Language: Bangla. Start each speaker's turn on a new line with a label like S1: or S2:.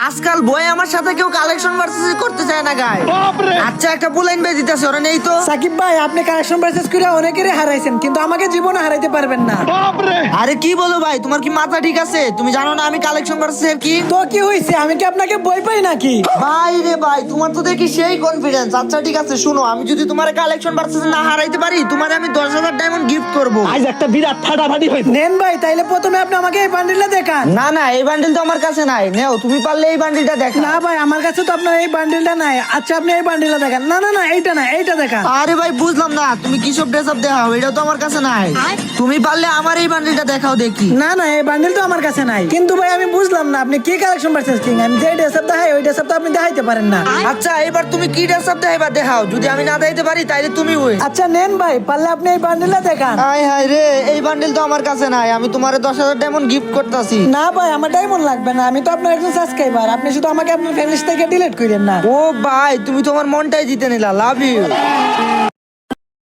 S1: আজকাল বই আমার সাথে কেউ কালেকশন ভার্সেস করতে চায় না গায় আচ্ছা একটা বুলাইন বে দিতেছে ওরা নেই তো?
S2: সাকিব ভাই আপনি কালেকশন পারচেস করে অনেকেরই হারাইছেন কিন্তু আমাকে জীবনে হারাইতে পারবেন না।
S1: আরে কি বলো ভাই তোমার কি মাথা ঠিক আছে? তুমি জানো না আমি কালেকশন ভার্সেস কি?
S2: তো কি হয়েছে আমি কি আপনাকে বই পাই নাকি?
S1: ভাই রে ভাই তোমার তো দেখি সেই কনফিডেন্স আচ্ছা ঠিক আছে শুনো আমি যদি তোমার কালেকশন ভার্সেস না হারাইতে পারি তোমার আমি দশ হাজার ডায়মন্ড গিফট করব।
S3: আজ একটা বিরাট ফাটাফাটি হয়েছে।
S2: নেন ভাই তাইলে প্রথমে আপনি আমাকে এই বান্ডিলটা দেখান।
S1: না না এই বান্ডিল তো আমার কাছে নাই। নেও তুমি পারলে এই বান্ডিলটা দেখা
S2: না ভাই আমার কাছে তো আপনার এই বান্ডিলটা নাই। আচ্ছা আপনি এই বান্ডিলটা দেখান। না না না এইটা না এইটা দেখান।
S1: আরে ভাই বুঝলাম না। তুমি কি সব ড্রেস আপ দেখাও? এটা তো আমার কাছে নাই। তুমি পারলে আমার এই বান্ডিলটা দেখাও দেখি।
S2: না না এই বান্ডিল তো আমার কাছে নাই। কিন্তু ভাই আমি বুঝলাম না আপনি কি কালেকশন পারচেস কিং আমি যে ড্রেস আপ দেখাই ওই ড্রেস আপ তো আপনি দেখাইতে পারেন না।
S1: আচ্ছা এবার তুমি কি ড্রেস আপ দেখাইবা দেখাও। যদি আমি না দেখাইতে পারি তাইলে তুমি ওই।
S2: আচ্ছা নেন ভাই পারলে আপনি এই বান্ডিলটা দেখান।
S1: হাই হাই রে এই বান্ডিল তো আমার কাছে নাই। আমি তোমার দশ হাজার ডায়মন্ড গিফট করতেছি।
S2: না ভাই আমার ডায়মন্ড লাগবে না। আমি তো আপনার একজন সাবস্ক্রাইবার আপনি শুধু আমাকে আপনার ফ্যামিলি থেকে ডিলিট করেন না।
S1: ও ভাই, তুমি তোমার মনটাই জিতে নিলা লাভ ইউ